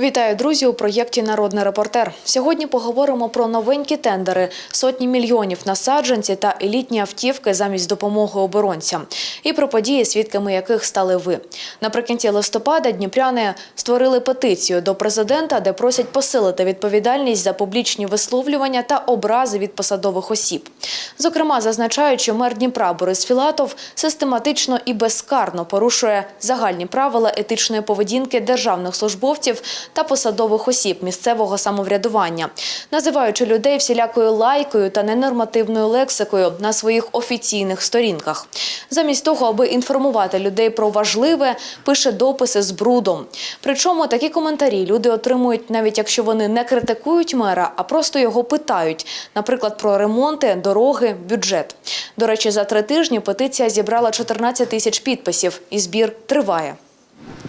Вітаю, друзі, у проєкті Народний репортер. Сьогодні поговоримо про новенькі тендери, сотні мільйонів на саджанці та елітні автівки замість допомоги оборонцям. І про події, свідками яких стали ви. Наприкінці листопада дніпряни створили петицію до президента, де просять посилити відповідальність за публічні висловлювання та образи від посадових осіб. Зокрема, зазначають, що мер Дніпра Борис Філатов систематично і безкарно порушує загальні правила етичної поведінки державних службовців та посадових осіб місцевого самоврядування, називаючи людей всілякою лайкою та ненормативною лексикою на своїх офіційних сторінках. Замість того, аби інформувати людей про важливе, пише дописи з брудом. Причому такі коментарі люди отримують навіть якщо вони не критикують мера, а просто його питають, наприклад, про ремонти, дороги, бюджет. До речі, за три тижні петиція зібрала 14 тисяч підписів, і збір триває.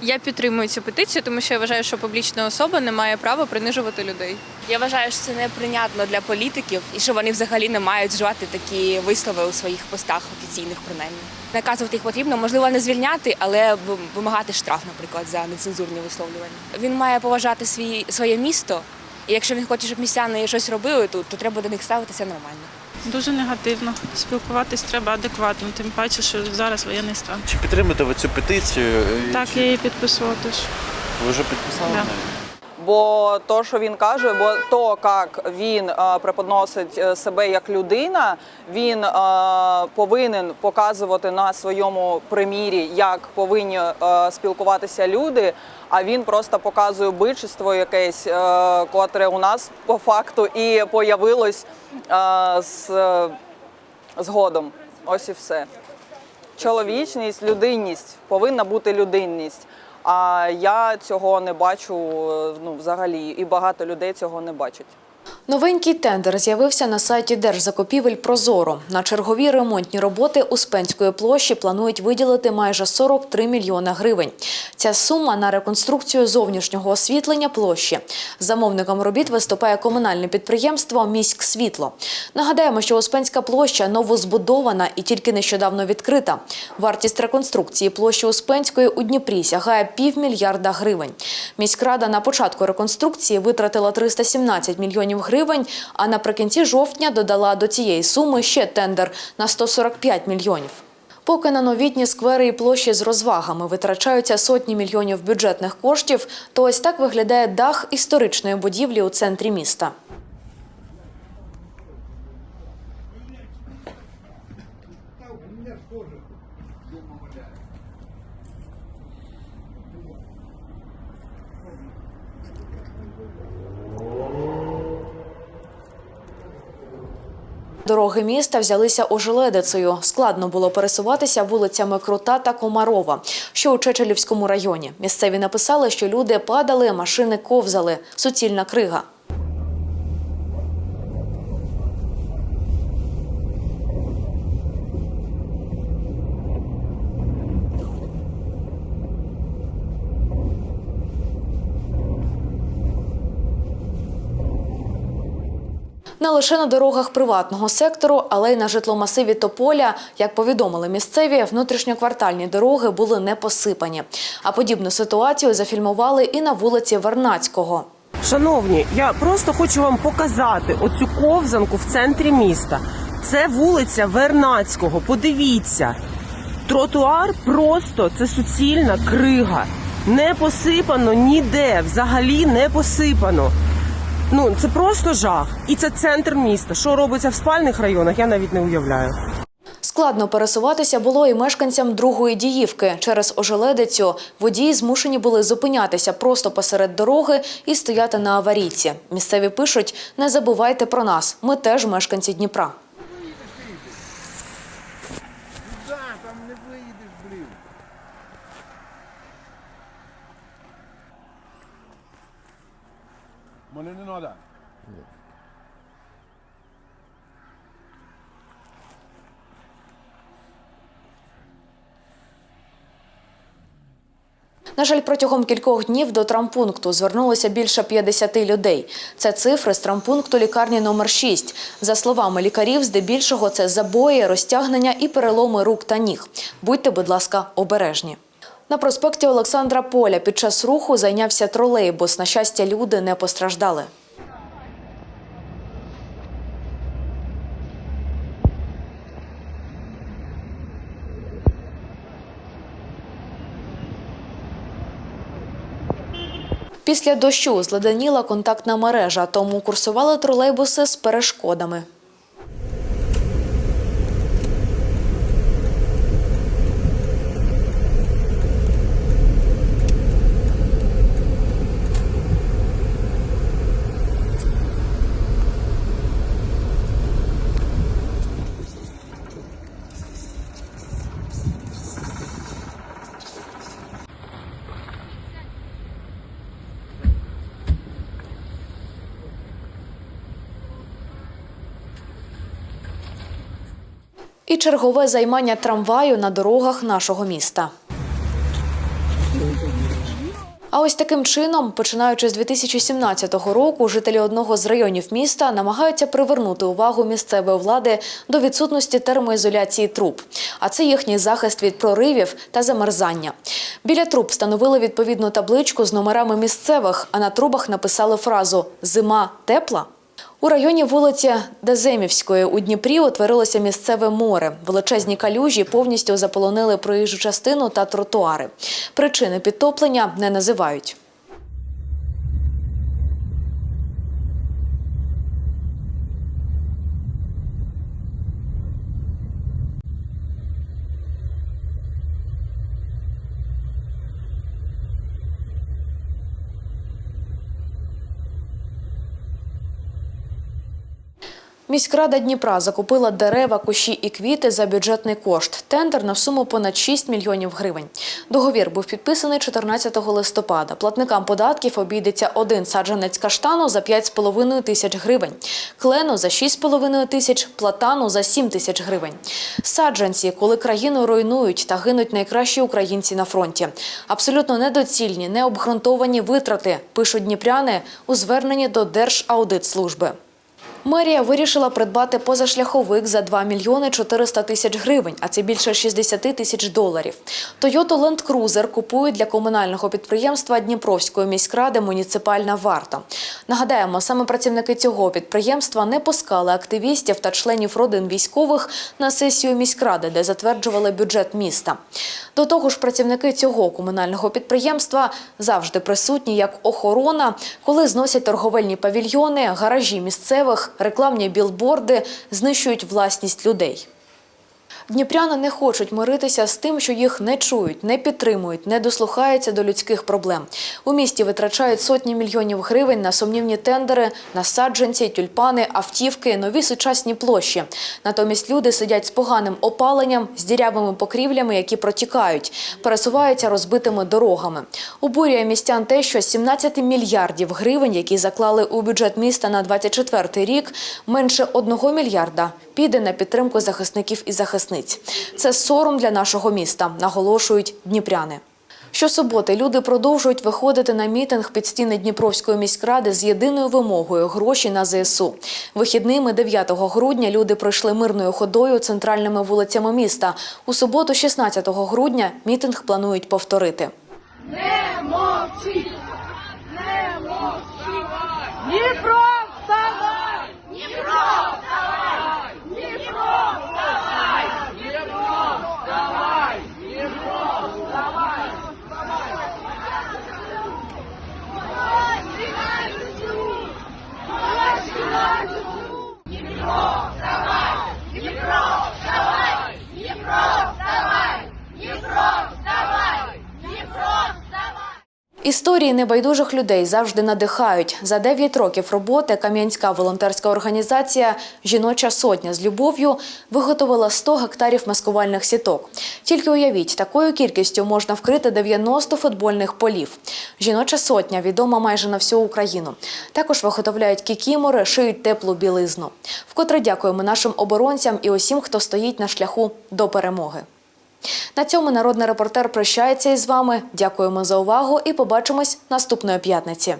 Я підтримую цю петицію, тому що я вважаю, що публічна особа не має права принижувати людей. Я вважаю, що це неприйнятно для політиків і що вони взагалі не мають вживати такі вислови у своїх постах офіційних, принаймні. Наказувати їх потрібно, можливо, не звільняти, але вимагати штраф, наприклад, за нецензурні висловлювання. Він має поважати свій своє місто, і якщо він хоче, щоб містяни щось робили тут, то треба до них ставитися нормально. Дуже негативно. Спілкуватись треба адекватно, тим паче, що зараз воєнний стан. Чи підтримуєте ви цю петицію? Так, чи я її підписувала теж. Ви вже підписали Да. Бо то, що він каже, бо то, як він е, преподносить е, себе як людина, він е, повинен показувати на своєму примірі, як повинні спілкуватися люди. А він просто показує бичество якесь, котре у нас по факту і появилось з, згодом. Ось і все. Чоловічність, людинність повинна бути людинність. А я цього не бачу е, ну, взагалі, і багато людей цього не бачать. Новенький тендер з'явився на сайті Держзакупівель Прозоро. На чергові ремонтні роботи Успенської площі планують виділити майже 43 мільйони гривень. Ця сума на реконструкцію зовнішнього освітлення площі. Замовником робіт виступає комунальне підприємство «Міськсвітло». Нагадаємо, що Успенська площа новозбудована і тільки нещодавно відкрита. Вартість реконструкції площі Успенської у Дніпрі сягає півмільярда гривень. Міськрада на початку реконструкції витратила 317 мільйонів гривень, а наприкінці жовтня додала до цієї суми ще тендер на 145 мільйонів. Поки на новітні сквери і площі з розвагами витрачаються сотні мільйонів бюджетних коштів, то ось так виглядає дах історичної будівлі у центрі міста. Дороги міста взялися ожеледицею. Складно було пересуватися вулицями Крута та Комарова, що у Чечелівському районі. Місцеві написали, що люди падали, машини ковзали. Суцільна крига. Не лише на дорогах приватного сектору, але й на житломасиві Тополя, як повідомили місцеві, внутрішньоквартальні дороги були не посипані. А подібну ситуацію зафільмували і на вулиці Вернацького. Шановні, я просто хочу вам показати оцю ковзанку в центрі міста. Це вулиця Вернацького. Подивіться. Тротуар просто це суцільна крига. Не посипано ніде, взагалі не посипано. Ну це просто жах. І це центр міста. Що робиться в спальних районах, я навіть не уявляю. Складно пересуватися було і мешканцям другої діївки. Через ожеледицю водії змушені були зупинятися просто посеред дороги і стояти на аварійці. Місцеві пишуть: не забувайте про нас. Ми теж мешканці Дніпра. Не треба. На жаль, протягом кількох днів до травмпункту звернулося більше 50 людей. Це цифри з травмпункту лікарні номер 6. За словами лікарів, здебільшого це забої, розтягнення і переломи рук та ніг. Будьте, будь ласка, обережні. На проспекті Олександра Поля під час руху зайнявся тролейбус. На щастя, люди не постраждали. Після дощу зледеніла контактна мережа, тому курсували тролейбуси з перешкодами. І чергове займання трамваю на дорогах нашого міста. А ось таким чином, починаючи з 2017 року, жителі одного з районів міста намагаються привернути увагу місцевої влади до відсутності термоізоляції труб. А це їхній захист від проривів та замерзання. Біля труб встановили відповідну табличку з номерами місцевих, а на трубах написали фразу Зима тепла. У районі вулиці Деземівської у Дніпрі утворилося місцеве море. Величезні калюжі повністю заполонили проїжджу частину та тротуари. Причини підтоплення не називають. Міськрада Дніпра закупила дерева, кущі і квіти за бюджетний кошт. Тендер на суму понад 6 мільйонів гривень. Договір був підписаний 14 листопада. Платникам податків обійдеться один саджанець каштану за 5,5 тисяч гривень, клену за 6,5 тисяч, платану за 7 тисяч гривень. Саджанці, коли країну руйнують та гинуть найкращі українці на фронті. Абсолютно недоцільні, необґрунтовані витрати, пишуть дніпряни у зверненні до Держаудитслужби. Мерія вирішила придбати позашляховик за 2 мільйони 400 тисяч гривень, а це більше 60 тисяч доларів. Toyota Land Cruiser купують для комунального підприємства Дніпровської міськради муніципальна варта. Нагадаємо, саме працівники цього підприємства не пускали активістів та членів родин військових на сесію міськради, де затверджували бюджет міста. До того ж, працівники цього комунального підприємства завжди присутні як охорона, коли зносять торговельні павільйони, гаражі місцевих, рекламні білборди, знищують власність людей. Дніпряни не хочуть миритися з тим, що їх не чують, не підтримують, не дослухаються до людських проблем. У місті витрачають сотні мільйонів гривень на сумнівні тендери, на саджанці, тюльпани, автівки, нові сучасні площі. Натомість люди сидять з поганим опаленням, з дірявими покрівлями, які протікають, пересуваються розбитими дорогами. Обурює містян те, що з 17 мільярдів гривень, які заклали у бюджет міста на 24 рік, менше 1 мільярда піде на підтримку захисників і захисниць. Це сором для нашого міста, наголошують дніпряни. Щосуботи люди продовжують виходити на мітинг під стіни Дніпровської міськради з єдиною вимогою гроші на ЗСУ. Вихідними 9 грудня люди пройшли мирною ходою центральними вулицями міста. У суботу, 16 грудня, мітинг планують повторити. Історії небайдужих людей завжди надихають. За 9 років роботи Кам'янська волонтерська організація Жіноча сотня з любов'ю виготовила 100 гектарів маскувальних сіток. Тільки уявіть, такою кількістю можна вкрити 90 футбольних полів. Жіноча сотня відома майже на всю Україну. Також виготовляють кікімори, шиють теплу білизну. Вкотре дякуємо нашим оборонцям і усім, хто стоїть на шляху до перемоги. На цьому народний репортер прощається із вами. Дякуємо за увагу і побачимось наступної п'ятниці.